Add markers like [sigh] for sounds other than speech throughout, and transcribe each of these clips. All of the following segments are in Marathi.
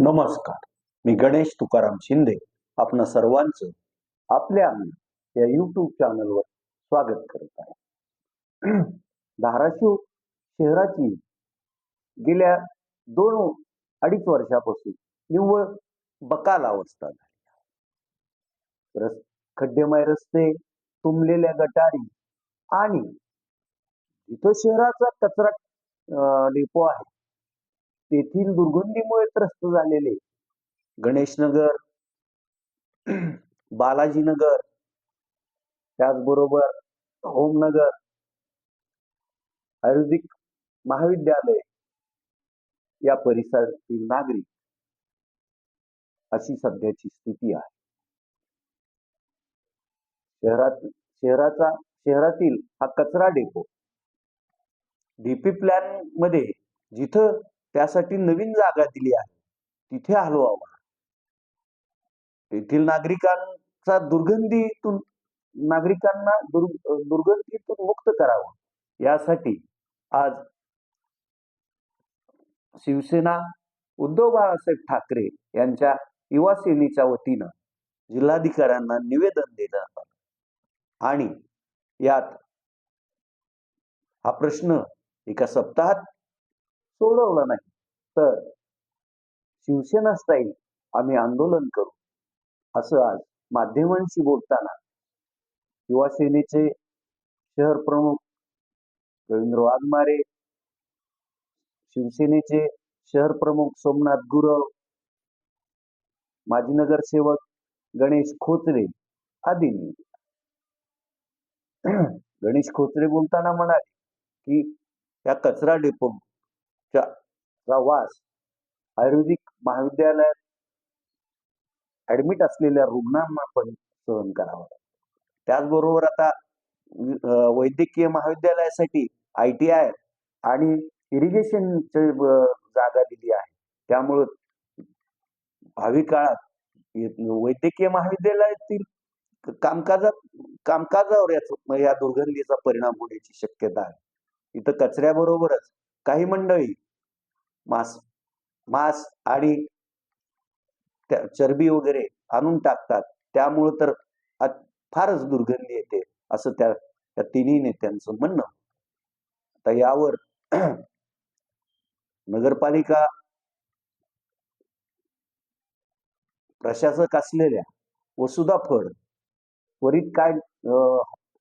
नमस्कार. मी गणेश तुकाराम शिंदे. आपण सर्वांचं आपल्या या युट्यूब चॅनलवर स्वागत करत आहे. [clears throat] धाराशिव शहराची गेल्या दोन अडीच वर्षापासून निव्वळ बकाल अवस्था झाली रस खड्डेमय रस्ते तुंबलेल्या गटारी आणि इथं शहराचा कचरा डेपो आहे. तेथील दुर्गंधीमुळे त्रस्त झालेले. गणेशनगर [clears throat] बालाजीनगर त्याचबरोबर होमनगर आयुर्वेदिक महाविद्यालय या परिसरातील नागरिक अशी सध्याची स्थिती आहे. शहरात शहराचा शहरातील हा कचरा डेपो डीपी प्लॅनमध्ये जिथं त्यासाठी नवीन जागा दिली आहे. तिथे हलवावा तेथील नागरिकांचा दुर्गंधीतून नागरिकांना दुर्गंधीतून मुक्त करावं. यासाठी आज शिवसेना उद्धव बाळासाहेब ठाकरे यांच्या युवा सेनेच्या वतीनं जिल्हाधिकाऱ्यांना निवेदन देण्यात आलं. आणि यात हा प्रश्न एका सप्ताहात सोडवला नाही. तर शिवसेना स्टाईल आम्ही आंदोलन करू. असं आज माध्यमांशी बोलताना युवा सेनेचे शहर प्रमुख रवींद्र वाघमारे शिवसेनेचे शहर प्रमुख सोमनाथ गुरव माजी नगरसेवक गणेश खोत्रे आदींनी गणेश खोत्रे बोलताना म्हणाले की या कचरा डेपो चा वास आयुर्वेदिक महाविद्यालयात ऍडमिट असलेल्या रुग्णांना पण सहन करावा. लागतो त्याचबरोबर आता वैद्यकीय महाविद्यालयासाठी आय टी आय आणि इरिगेशन जागा दिली आहे. त्यामुळं भावी काळात वैद्यकीय महाविद्यालयातील कामकाजात कामकाजावर याच या दुर्गंधीचा परिणाम होण्याची शक्यता आहे. इथं कचऱ्याबरोबरच काही मंडळी मास मांस आणि त्या चरबी वगैरे आणून टाकतात. त्यामुळं तर फारच दुर्गंधी येते असं त्या त्या तिन्ही नेत्यांचं म्हणणं. आता यावर [clears throat] नगरपालिका प्रशासक असलेल्या वसुधा फड त्वरित काय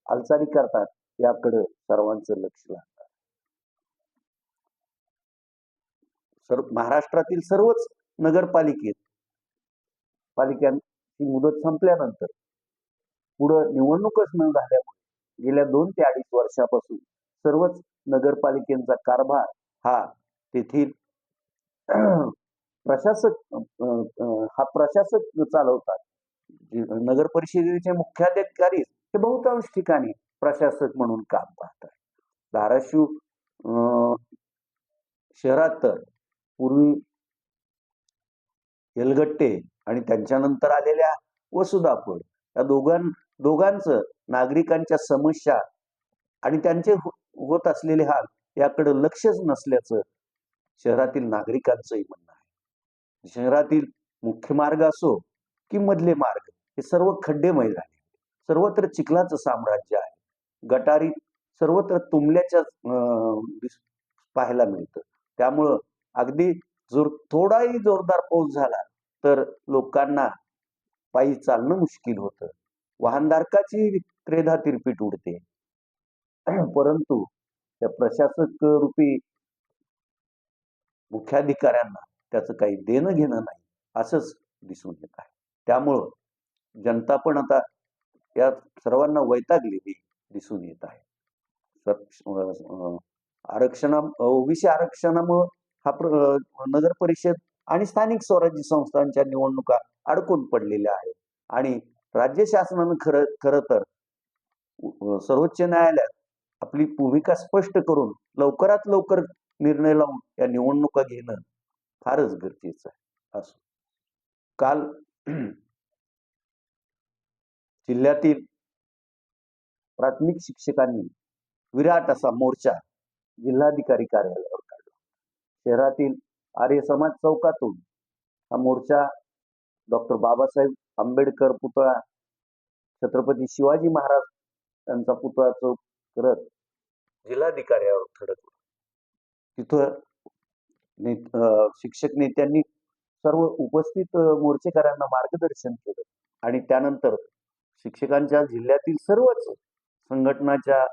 हालचाली करतात याकडं सर्वांचं लक्ष लागतं. सर्व महाराष्ट्रातील सर्वच नगरपालिकेत पालिकांची मुदत संपल्यानंतर पुढं निवडणूकच न झाल्यामुळे गेल्या दोन ते अडीच वर्षापासून सर्वच नगरपालिकेचा कारभार हा तेथील [clears throat] प्रशासक हा प्रशासक चालवतात. नगर परिषदेचे मुख्याधिकारी हे बहुतांश ठिकाणी प्रशासक म्हणून काम पाहतात. धाराशिव अं, शहरात तर पूर्वी एलगट्टे आणि त्यांच्यानंतर आलेल्या वसुधा फड या दोघां दोघांचं नागरिकांच्या समस्या आणि त्यांचे हो, होत असलेले हाल याकडे लक्षच नसल्याचं शहरातील नागरिकांचंही म्हणणं आहे. शहरातील मुख्य मार्ग असो की मधले मार्ग हे सर्व खड्डेमय झाले सर्वत्र चिखलाचं साम्राज्य आहे. गटारी सर्वत्र तुंबल्याच्या अं, पाहायला मिळतं. त्यामुळं अगदी जोर थोडाही जोरदार पाऊस झाला तर लोकांना पायी चालणं मुश्किल होतं. वाहनधारकाची त्रेधा तिरपीट उडते. परंतु त्या प्रशासक रूपी मुख्याधिकाऱ्यांना त्याचं काही देणं घेणं नाही असंच दिसून येत आहे. त्यामुळं जनता पण आता या सर्वांना वैतागलेली दिसून येत आहे. आरक्षणा ओबीसी आरक्षणामुळं हा प्र नगर परिषद आणि स्थानिक स्वराज्य संस्थांच्या निवडणुका अडकून पडलेल्या आहेत. आणि राज्य शासनानं खरं खरं तर सर्वोच्च न्यायालयात आपली भूमिका स्पष्ट करून लवकरात लवकर निर्णय लावून या निवडणुका घेणं फारच गरजेचं आहे असो. काल [clears throat] जिल्ह्यातील प्राथमिक शिक्षकांनी विराट असा मोर्चा जिल्हाधिकारी कार्यालयावर शहरातील आर्य समाज चौकातून हा मोर्चा डॉक्टर बाबासाहेब आंबेडकर पुतळा छत्रपती शिवाजी महाराज यांचा पुतळा चौक करत जिल्हाधिकाऱ्यावर थडकला तिथं ने शिक्षक नेत्यांनी सर्व उपस्थित मोर्चेकरांना मोर्चेकऱ्यांना मार्गदर्शन केलं आणि त्यानंतर शिक्षकांच्या जिल्ह्यातील सर्वच संघटनाच्या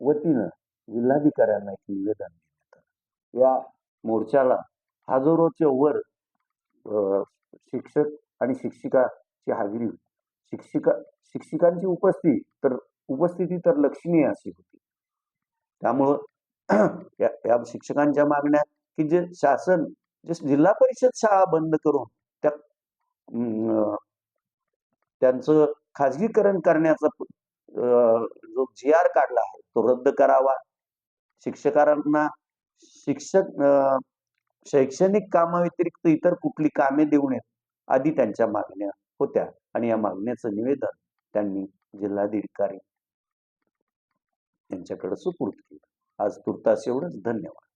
वतीनं जिल्हाधिकाऱ्यांना एक निवेदन देण्यात आलं या मोर्चाला हजारोच्या वर अं, शिक्षक आणि शिक्षिकाची हाजरी होती. शिक्षिका शिक्षिकांची उपस्थिती तर उपस्थिती तर लक्षणीय अशी होती. त्यामुळं या या शिक्षकांच्या मागण्या की जे शासन जे जिल्हा परिषद शाळा बंद करून त्या अं, त्यांचं खाजगीकरण करण्याचा अं, जो जी आर काढला आहे तो रद्द करावा. शिक्षकांना शिक्षक अं, शैक्षणिक कामाव्यतिरिक्त इतर कुठली कामे देऊ नयेत आदी त्यांच्या मागण्या होत्या आणि या मागण्याचं निवेदन त्यांनी जिल्हाधिकारी यांच्याकडे सुपूर्द केलं. आज तुर्तास एवढंच. धन्यवाद.